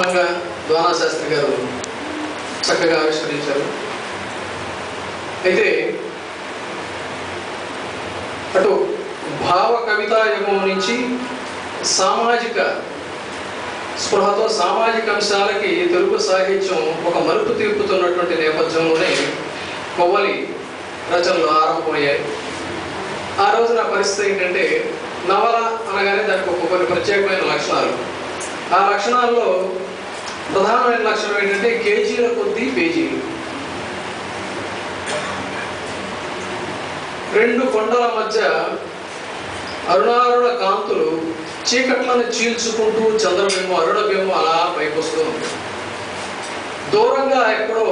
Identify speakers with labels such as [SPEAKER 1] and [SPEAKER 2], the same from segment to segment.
[SPEAKER 1] సూక్ష్మంగా ద్వారాశాస్త్రి గారు చక్కగా ఆవిష్కరించారు. అయితే అటు భావ కవితా యుగం నుంచి సామాజిక స్పృహతో సామాజిక అంశాలకి తెలుగు సాహిత్యం ఒక మలుపు తీర్పుతున్నటువంటి నేపథ్యంలోనే కొవ్వలి రచనలు ఆరంభమయ్యాయి. ఆ రోజున పరిస్థితి ఏంటంటే నవల అనగానే దానికి ఒక కొన్ని ప్రత్యేకమైన లక్షణాలు. ఆ లక్షణాల్లో ప్రధానమైన లక్షణం ఏంటంటే కేజీల కొద్దీ పేజీలు. రెండు కొండల మధ్య అరుణారుణ కాంతులు చీకట్లను చీల్చుకుంటూ చంద్రబింబం అరుణబింబం అలా పైకొస్తూ ఉంది. దూరంగా ఎక్కడో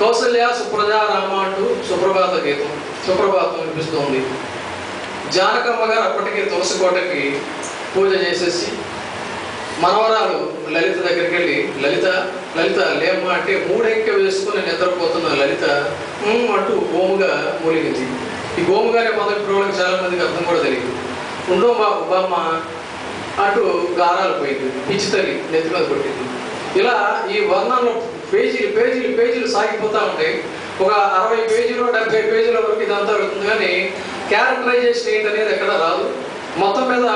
[SPEAKER 1] కౌసల్య సుప్రజారామ అంటూ సుప్రభాత గీతం సుప్రభాతం వినిపిస్తోంది జానకమ్మ గారు అప్పటికే తులసి కోటకి పూజ చేసేసి మనవరాలు లలిత దగ్గరికి వెళ్ళి లలిత లలిత లేమ్మా అంటే మూడెక్క వేసుకుని నిద్రపోతున్న లలిత అంటూ గోముగా మూలిగింది. ఈ గోముగానే మొదటి ప్రోడక్ట్ చాలా మందికి అర్థం కూడా తెలియదు. ఉండో మా బామ్మ అటు గారాలు పోయింది. పిచ్చి తల్లి నెత్తి మీద కొట్టింది. ఇలా ఈ వర్ణంలో పేజీలు పేజీలు పేజీలు సాగిపోతూ ఉంటాయి. ఒక అరవై పేజీలు డెబ్బై పేజీల వరకు ఇదంతా వెళ్తుంది. కానీ క్యారెక్టరైజేషన్ ఏంటనేది ఎక్కడ రాదు. మొత్తం మీద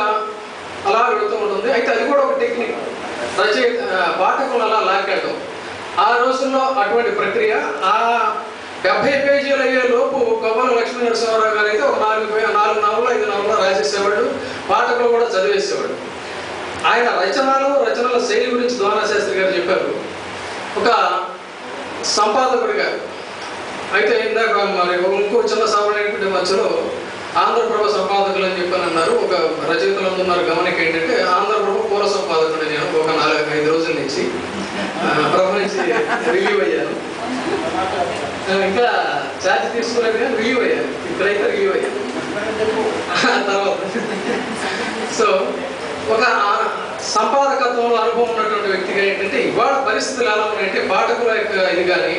[SPEAKER 1] అలా వెళుతూ ఉంటుంది అయితే అది కూడా ఒక టెక్నిక్. రచయిత పాఠకులు అలా లాక్కెళ్ళడం ఆ రోజుల్లో అటువంటి ప్రక్రియ ఆ డెబ్బై పేజీలు అయ్యే లోపు కవ్వల లక్ష్మీ నరసింహారావు గారు అయితే ఒక నాలుగు పే- నాలుగు నవలు ఐదు నవలు రాసేసేవాడు పాఠకులు కూడా చదివేసేవాడు. ఆయన రచనలు రచనల శైలి గురించి ద్వారాశాస్త్రి గారు చెప్పారు. ఒక సంపాదకుడిగా. అయితే ఇందాక మరి ఇంకో చిన్న సామాన్యటువంటి మధ్యలో ఆంధ్రప్రభ సంపాదకులు అని చెప్పని అన్నారు ఒక రచయితలు ఉన్నారు గమనిక ఏంటంటే ఆంధ్రప్రభ పూర్వ సంపాదకుడు నేను ఒక నాలుగు ఐదు రోజుల నుంచి ఆ, ప్రభ నుంచి రిలీవ్ అయ్యాను ఇంకా ఛార్జ్ తీసుకోలేదు కానీ రిలీవ్ అయ్యాను ఇప్పుడైతే రిలీవ్ అయ్యాను తర్వాత. సో ఒక సంపాదకత్వంలో అనుభవం ఉన్నటువంటి వ్యక్తిగా ఏంటంటే ఇవాళ పరిస్థితులు ఎలా ఉన్నాయంటే పాఠకుల యొక్క ఇది కానీ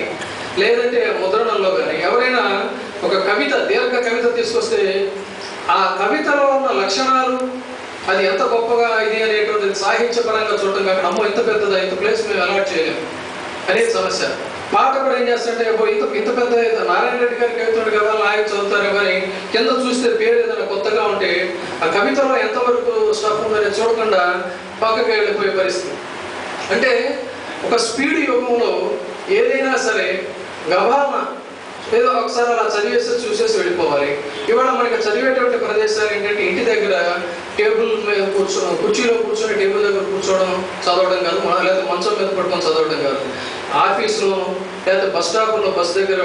[SPEAKER 1] లేదంటే ముద్రణల్లో కానీ ఎవరైనా ఒక కవిత దీర్ఘ కవిత తీసుకొస్తే ఆ కవితలో ఉన్న లక్షణాలు అది ఎంత గొప్పగా ఇది అనేటువంటిది సాహిత్యపరంగా చూడటం కాకుండా అమ్మో ఎంత పెద్దదా ఇంత ప్లేస్ మేము అలాట్ చేయలేము. అనేది సమస్య. పాఠకుడు ఏం చేస్తాడంటే ఇంత ఇంత పెద్ద నారాయణ రెడ్డి గారికి అవుతాడు కదా లాగి చదువుతారు కానీ కింద చూస్తే పేరు ఏదైనా కొత్తగా ఉంటే ఆ కవితలో ఎంతవరకు స్టఫ్ ఉందని చూడకుండా పక్కకి వెళ్ళిపోయే పరిస్థితి. అంటే ఒక స్పీడ్ యుగంలో ఏదైనా సరే గభాన ఏదో ఒకసారి అలా చదివేసి చూసేసి వెళ్ళిపోవాలి. ఇవాళ మనకి చదివేటువంటి ప్రదేశాలు ఏంటంటే ఇంటి దగ్గర టేబుల్ మీద కూర్చోడం కుర్చీలో కూర్చొని టేబుల్ దగ్గర కూర్చోవడం చదవడం కాదు లేదా మంచం మీద పడుకొని చదవడం కాదు. ఆఫీస్లో లేదా బస్ స్టాప్లో బస్ దగ్గర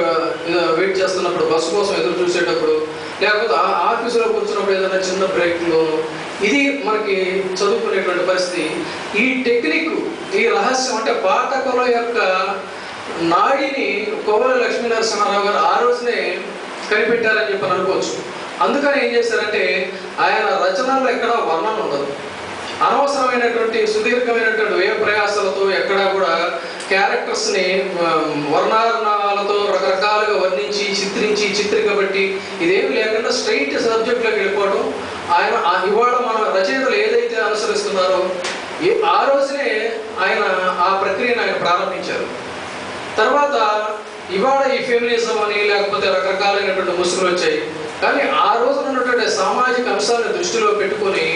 [SPEAKER 1] వెయిట్ చేస్తున్నప్పుడు బస్సు కోసం ఎదురు చూసేటప్పుడు లేకపోతే ఆ ఆఫీసులో కూర్చున్నప్పుడు ఏదైనా చిన్న బ్రేక్లో ఇది మనకి చదువుకునేటువంటి పరిస్థితి. ఈ టెక్నిక్ ఈ రహస్యం అంటే పాఠకుల యొక్క నాడిని కోవల లక్ష్మీనరసింహారావు గారు ఆ రోజునే కనిపెట్టారని చెప్పి అనుకోవచ్చు. అందుకని ఏం చేశారంటే ఆయన రచనల్లో ఎక్కడ వర్ణన ఉండదు. అనవసరమైనటువంటి సుదీర్ఘమైనటువంటి వ్యయ ప్రయాసాలతో ఎక్కడా కూడా క్యారెక్టర్స్ని వర్ణాలతో రకరకాలుగా వర్ణించి చిత్రించి చిత్రీకబట్టి ఇదేమి లేకుండా స్ట్రైట్ సబ్జెక్ట్లోకి వెళ్ళిపోవడం ఆయన ఆ- ఇవాళ మన రచయితలు ఏదైతే అనుసరిస్తున్నారో ఆ రోజునే ఆయన ఆ ప్రక్రియను ఆయన ప్రారంభించారు. తర్వాత ఇవాళ ఈ ఫెమినిజం అని లేకపోతే రకరకాలైనటువంటి ముసుగులు వచ్చాయి. కానీ ఆ రోజున ఉన్నటువంటి సామాజిక అంశాలను దృష్టిలో పెట్టుకొని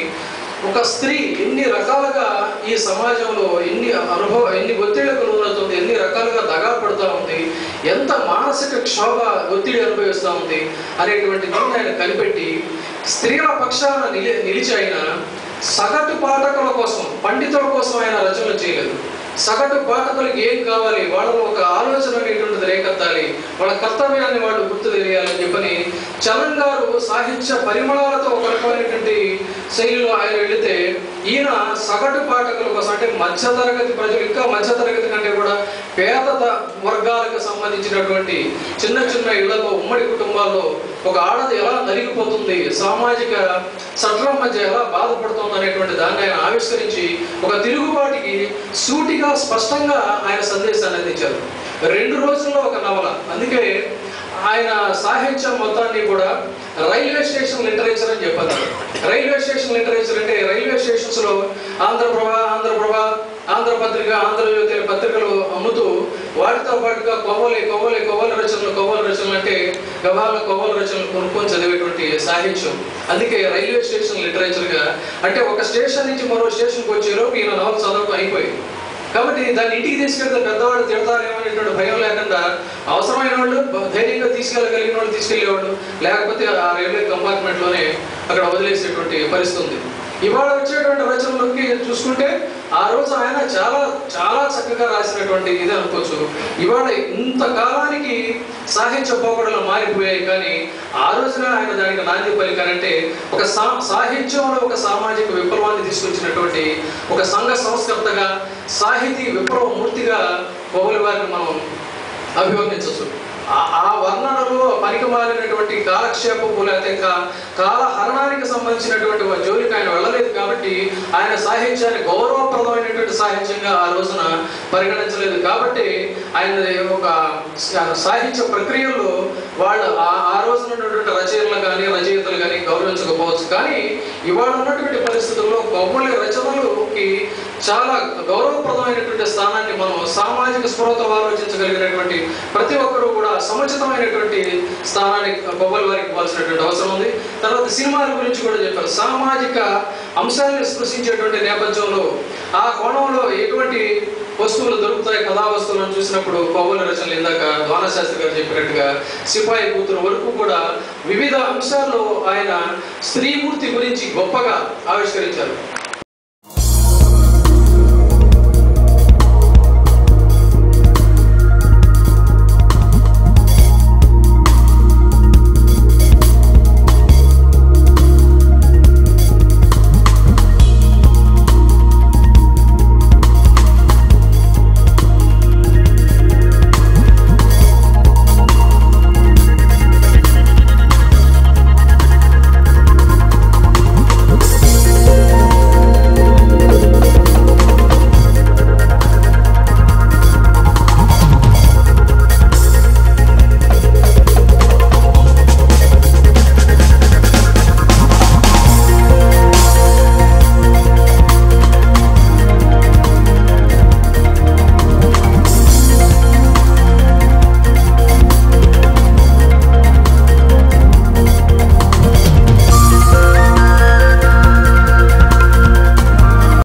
[SPEAKER 1] ఒక స్త్రీ ఎన్ని రకాలుగా ఈ సమాజంలో ఎన్ని అనుభవ ఎన్ని ఒత్తిళ్ళకు లోనవుతుంది ఎన్ని రకాలుగా దగా పడుతూ ఉంది ఎంత మానసిక క్షోభ ఒత్తిడి అనుభవిస్తూ ఉంది అనేటువంటి దీన్ని ఆయన కనిపెట్టి స్త్రీల పక్షాన నిలి నిలిచి ఆయన సగటు పాఠకుల కోసం పండితుల కోసం ఆయన రచనలు చేయలేదు. సగటు పాఠకులకు ఏం కావాలి? వాళ్ళలో ఒక ఆలోచన అనేటువంటిది రేకెత్తాలి. వాళ్ళ కర్తవ్యాన్ని వాళ్ళు గుర్తు తెలియాలని చెప్పని చలం గారు సాహిత్య పరిమళాలతో ఒక రకమైనటువంటి శైలిలో ఆయన వెళితే ఈయన సగటు పాఠకుల కోసం అంటే మధ్యతరగతి ప్రజలు ఇంకా మధ్యతరగతి కంటే కూడా పేద వర్గాలకు సంబంధించినటువంటి చిన్న చిన్న ఇళ్ళలో ఉమ్మడి కుటుంబాల్లో ఒక ఆడది ఎలా నలిగిపోతుంది సామాజిక చట్టాల మధ్య ఎలా బాధపడుతుంది అనేటువంటి దాన్ని ఆయన ఆవిష్కరించి ఒక తిరుగుబాటుకి సూటిగా స్పష్టంగా ఆయన సందేశాన్ని అందించారు. రెండు రోజుల్లో ఒక నవల. అందుకే ఆయన సాహిత్యం మొత్తాన్ని కూడా రైల్వే స్టేషన్ లిటరేచర్ అని చెప్పారు రైల్వే స్టేషన్ లిటరేచర్ అంటే రైల్వే స్టేషన్స్లో ఆంధ్రప్రభ ఆంధ్రప్రభ ఆంధ్రపత్రిక ఆంధ్రజ్యోతి పత్రికలు అమ్ముతూ వాటితో పాటుగా కొవ్వలి కొవ్వలి కొవ్వల రచనలు కొవ్వల రచనలు అంటే గవాల కొవ్వల రచనలు కొనుక్కొని చదివేటువంటి సాహిత్యం. అందుకే రైల్వే స్టేషన్ లిటరేచర్గా అంటే ఒక స్టేషన్ నుంచి మరో స్టేషన్కి వచ్చేలోపు ఈయన నవల చదవటం అయిపోయింది. కాబట్టి దాన్ని ఇంటికి తీసుకెళ్తే పెద్దవాళ్ళు తిడతారేమనేటువంటి భయం లేకుండా వాళ్ళు ధైర్యంగా తీసుకెళ్ళగలిగిన వాళ్ళు తీసుకెళ్ళేవాళ్ళు లేకపోతే ఆ రైల్వే కంపార్ట్మెంట్లోనే అక్కడ వదిలేసేటువంటి పరిస్థితి ఉంది ఇవాళ వచ్చేటువంటి రచనలకి చూసుకుంటే ఆ రోజు ఆయన చాలా చాలా చక్కగా రాసినటువంటి ఇది అనుకోవచ్చు. ఇవాళ ఇంతకాలానికి సాహిత్య పోకడలు మారిపోయాయి కానీ ఆ రోజున ఆయన దానికి నాంది పలికారంటే ఒక సా సాహిత్యంలో ఒక సామాజిక విప్లవాన్ని తీసుకొచ్చినటువంటి ఒక సంఘ సంస్కర్తగా సాహితీ విప్లవ మూర్తిగా కోవలి వారిని మనం అభివర్ణించవచ్చు. ఆ- వర్ణనలో పనికి మారినటువంటి కాలక్షేపము లేకపోతే ఇంకా కాలహరణానికి సంబంధించినటువంటి జోలికి ఆయన వెళ్ళలేదు కాబట్టి ఆయన సాహిత్యాన్ని గౌరవప్రదమైనటువంటి సాహిత్యంగా ఆ రోజున పరిగణించలేదు. కాబట్టి ఆయన ఒక సాహిత్య ప్రక్రియలో వాళ్ళు ఆ రోజున ఉన్నటువంటి రచయితలు కానీ రచయితలు కానీ గౌరవించకపోవచ్చు. కానీ ఇవాళ ఉన్నటువంటి పరిస్థితుల్లో కొమ్మలి రచనలుకి చాలా గౌరవప్రదమైనటువంటి స్థానాన్ని మనం సామాజిక స్పృహతో ఆలోచించగలిగినటువంటి ప్రతి ఒక్కరూ కూడా సముచితమైనటువంటి స్థానాన్ని కొవ్వలి వారికి ఇవ్వాల్సినటువంటి అవసరం ఉంది. తర్వాత సినిమాల గురించి కూడా చెప్పారు. సామాజిక అంశాలను స్పృశించేటువంటి నేపథ్యంలో ఆ కోణంలో ఎటువంటి వస్తువులు దొరుకుతాయి కథా వస్తువులను చూసినప్పుడు కొవ్వలి రచనలు ఇందాక ద్వానశాస్త్రి గారు చెప్పినట్టుగా సిపాయి కూతురు వరకు కూడా వివిధ అంశాల్లో ఆయన స్త్రీమూర్తి గురించి గొప్పగా ఆవిష్కరించారు.